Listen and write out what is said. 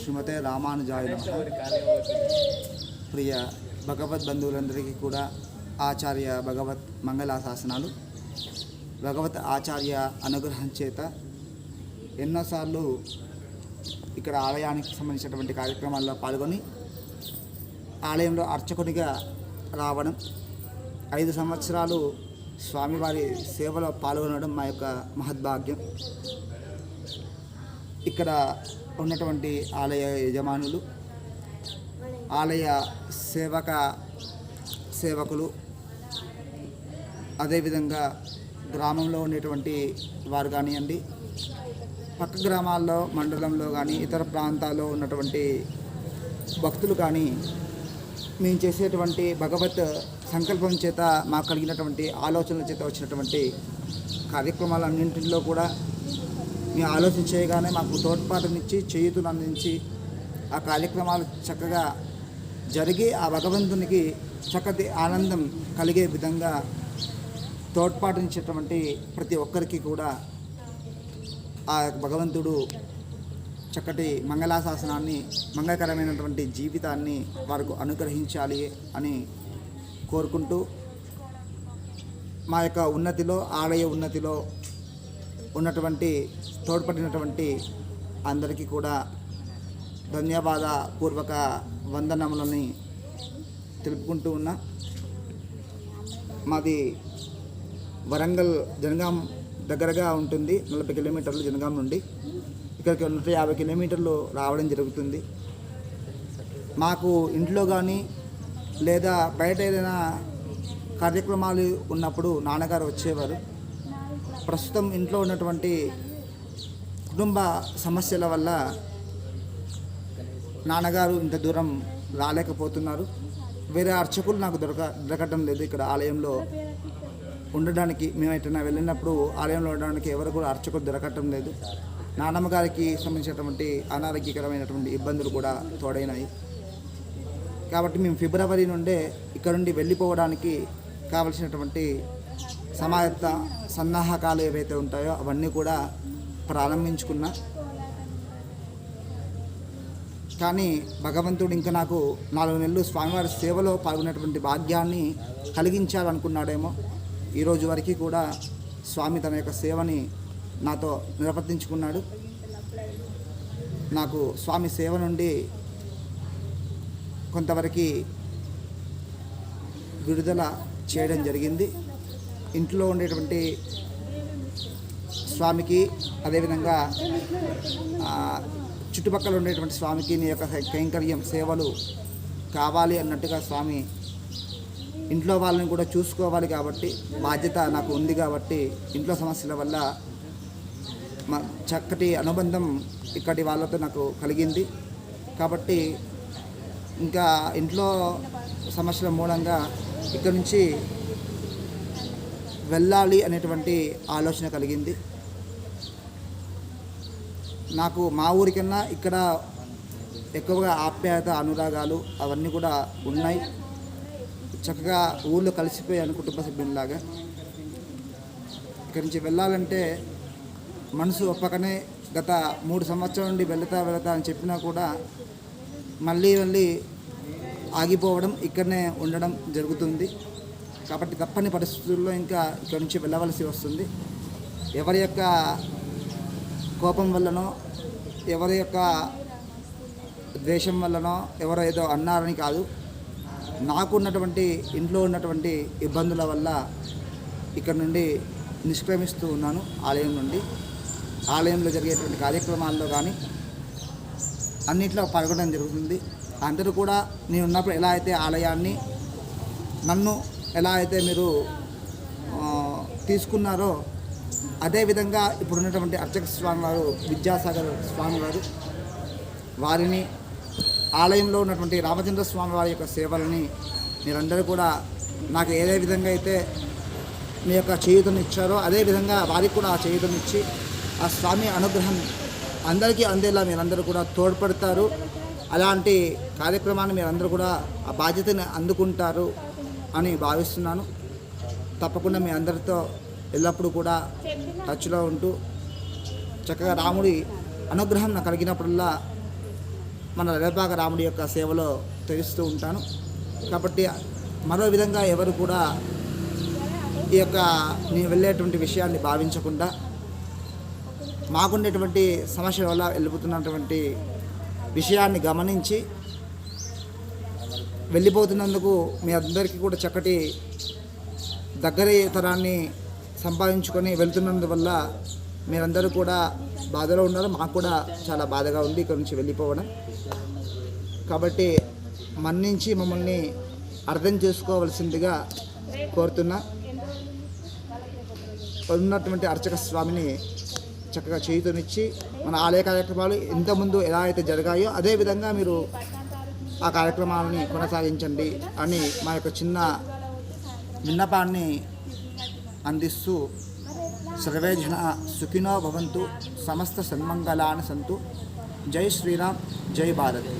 శ్రీమతే రామానుజాయ ప్రియ భగవద్ బంధువులందరికీ కూడా ఆచార్య భగవత్ మంగళాశాసనాలు. భగవత్ ఆచార్య అనుగ్రహం చేత ఎన్నోసార్లు ఇక్కడ ఆలయానికి సంబంధించినటువంటి కార్యక్రమాల్లో పాల్గొని ఆలయంలో అర్చకునిగా రావడం ఐదు సంవత్సరాలు స్వామివారి సేవలో పాల్గొనడం మా యొక్క మహద్భాగ్యం. ఇక్కడ ఉన్నటువంటి ఆలయ యజమానులు ఆలయ సేవక సేవకులు అదేవిధంగా గ్రామంలో ఉండేటువంటి వారు కానివ్వండి పక్క గ్రామాల్లో మండలంలో కానీ ఇతర ప్రాంతాల్లో ఉన్నటువంటి భక్తులు కానీ మేము చేసేటువంటి భగవత్ సంకల్పం చేత మాకు కలిగినటువంటి ఆలోచనల చేత వచ్చినటువంటి కార్యక్రమాలన్నింటిలో కూడా మేము ఆలోచన చేయగానే మాకు తోడ్పాటునిచ్చి చేయుతును అందించి ఆ కార్యక్రమాలు చక్కగా జరిగి ఆ భగవంతునికి చక్కటి ఆనందం కలిగే విధంగా తోడ్పాటునిచ్చేటువంటి ప్రతి ఒక్కరికి కూడా ఆ భగవంతుడు చక్కటి మంగళాశాసనాన్ని మంగళకరమైనటువంటి జీవితాన్ని వారికి అనుగ్రహించాలి అని కోరుకుంటూ మా యొక్క ఉన్నతిలో ఆలయ ఉన్నతిలో ఉన్నటువంటి తోడ్పడినటువంటి అందరికీ కూడా ధన్యవాద పూర్వక వందనములని తెలుపుకుంటూ ఉన్నా. మాది వరంగల్ జనగాం దగ్గరగా ఉంటుంది. నలభై కిలోమీటర్లు జనగాం నుండి ఇక్కడికి నూట యాభై కిలోమీటర్లు రావడం జరుగుతుంది. మాకు ఇంట్లో కానీ లేదా బయట ఏదైనా కార్యక్రమాలు ఉన్నప్పుడు నాన్నగారు వచ్చేవారు. ప్రస్తుతం ఇంట్లో ఉన్నటువంటి కుటుంబ సమస్యల వల్ల నాన్నగారు ఇంత దూరం రాలేకపోతున్నారు. వేరే అర్చకులు నాకు దొరక దొరకటం లేదు ఇక్కడ ఆలయంలో ఉండడానికి. మేము ఎటైనా వెళ్ళినప్పుడు ఆలయంలో ఉండడానికి ఎవరు కూడా అర్చకులు దొరకటం లేదు. నానమ్మ గారికి సంబంధించినటువంటి అనారోగ్యకరమైనటువంటి ఇబ్బందులు కూడా తోడైనాయి. కాబట్టి మేము ఫిబ్రవరి నుండే ఇక్కడ నుండి వెళ్ళిపోవడానికి కావలసినటువంటి సమాయత్త సన్నాహకాలు ఏవైతే ఉంటాయో అవన్నీ కూడా ప్రారంభించుకున్నా. కానీ భగవంతుడు ఇంకా నాకు నాలుగు నెలలు స్వామివారి సేవలో పాల్గొనేటువంటి భాగ్యాన్ని కలిగించాలనుకున్నాడేమో. ఈరోజు వరకు కూడా స్వామి తన యొక్క సేవని నాతో నిర్వర్తించుకున్నాడు. నాకు స్వామి సేవ నుండి కొంతవరకు విడుదల చేయడం జరిగింది. ఇంట్లో ఉండేటువంటి స్వామికి అదేవిధంగా చుట్టుపక్కల ఉండేటువంటి స్వామికి నీ యొక్క కైంకర్యం సేవలు కావాలి అన్నట్టుగా స్వామి ఇంట్లో వాళ్ళని కూడా చూసుకోవాలి కాబట్టి బాధ్యత నాకు ఉంది కాబట్టి ఇంట్లో సమస్యల వల్ల మా చక్కటి అనుబంధం ఇక్కడి వాళ్ళతో నాకు కలిగింది. కాబట్టి ఇంకా ఇంట్లో సమస్యల మూలంగా ఇక్కడ నుంచి వెళ్ళాలి అనేటువంటి ఆలోచన కలిగింది. నాకు మా ఊరికన్నా ఇక్కడ ఎక్కువగా ఆప్యాయత అనురాగాలు అవన్నీ కూడా ఉన్నాయి. చక్కగా ఊళ్ళో కలిసిపోయాను కుటుంబ సభ్యునిలాగా. ఇక్కడి నుంచి వెళ్ళాలంటే మనసు ఒప్పకనే గత మూడు సంవత్సరాల నుండి వెళతా వెళతా అని చెప్పినా కూడా మళ్ళీ మళ్ళీ ఆగిపోవడం ఇక్కడనే ఉండడం జరుగుతుంది. కాబట్టి తప్పని పరిస్థితుల్లో ఇంకా ఇక్కడి నుంచి వెళ్ళవలసి వస్తుంది. ఎవరి యొక్క కోపం వల్లనో ఎవరి యొక్క ద్వేషం వల్లనో ఎవరో ఏదో అన్నారని కాదు. నాకు ఉన్నటువంటి ఇంట్లో ఉన్నటువంటి ఇబ్బందుల వల్ల ఇక్కడ నుండి నిష్క్రమిస్తూ ఉన్నాను ఆలయం నుండి. ఆలయంలో జరిగేటువంటి కార్యక్రమాల్లో కానీ అన్నిట్లో పాల్గొనడం జరుగుతుంది. అందరూ కూడా నేను ఉన్నప్పుడు ఎలా అయితే ఆలయాన్ని నన్ను ఎలా అయితే మీరు తీసుకున్నారో అదేవిధంగా ఇప్పుడు ఉన్నటువంటి అర్చక స్వామి వారు విద్యాసాగర్ స్వామి వారు వారిని ఆలయంలో ఉన్నటువంటి రామచంద్ర స్వామి వారి యొక్క సేవలని మీరందరూ కూడా నాకు ఏదే విధంగా అయితే మీ యొక్క చేయుతను ఇచ్చారో అదేవిధంగా వారికి కూడా ఆ చేయుతనిచ్చి ఆ స్వామి అనుగ్రహం అందరికీ అందేలా మీరందరూ కూడా తోడ్పడతారు. అలాంటి కార్యక్రమాన్ని మీరందరూ కూడా ఆ బాధ్యతని అందుకుంటారు. అని భావిస్తున్నాను. తప్పకుండా మీ అందరితో ఎల్లప్పుడూ కూడా టచ్లో ఉంటూ చక్కగా రాముడి అనుగ్రహం నాకు కలిగినప్పుడల్లా మన రెడపాక రాముడి యొక్క సేవలో తెలుస్తూ ఉంటాను. కాబట్టి మరో విధంగా ఎవరు కూడా ఈ యొక్క నేను వెళ్ళేటువంటి విషయాన్ని భావించకుండా మాకుండేటువంటి సమస్యల వల్ల వెళ్ళిపోతున్నటువంటి విషయాన్ని గమనించి వెళ్ళిపోతున్నందుకు మీ అందరికీ కూడా చక్కటి దగ్గర తరాన్ని సంపాదించుకొని వెళ్తున్నందువల్ల మీరందరూ కూడా బాధలో ఉన్నారు. మాకు కూడా చాలా బాధగా ఉంది ఇక్కడ నుంచి వెళ్ళిపోవడం. కాబట్టి మన్నించి మమ్మల్ని అర్థం చేసుకోవలసిందిగా కోరుతున్నా. ఉన్నటువంటి అర్చక స్వామిని చక్కగా చేయుతనిచ్చి మన ఆలయ కార్యక్రమాలు ఇంతకుముందు ఎలా అయితే జరిగాయో అదేవిధంగా మీరు ఆ కార్యక్రమాలని కొనసాగించండి అని మా యొక్క చిన్న విన్నపాన్ని అందిస్తూ సర్వే జన సుఖినో భవంతు సమస్త సన్మంగళాన్ని సంతు. జై శ్రీరామ్ జై భారత్.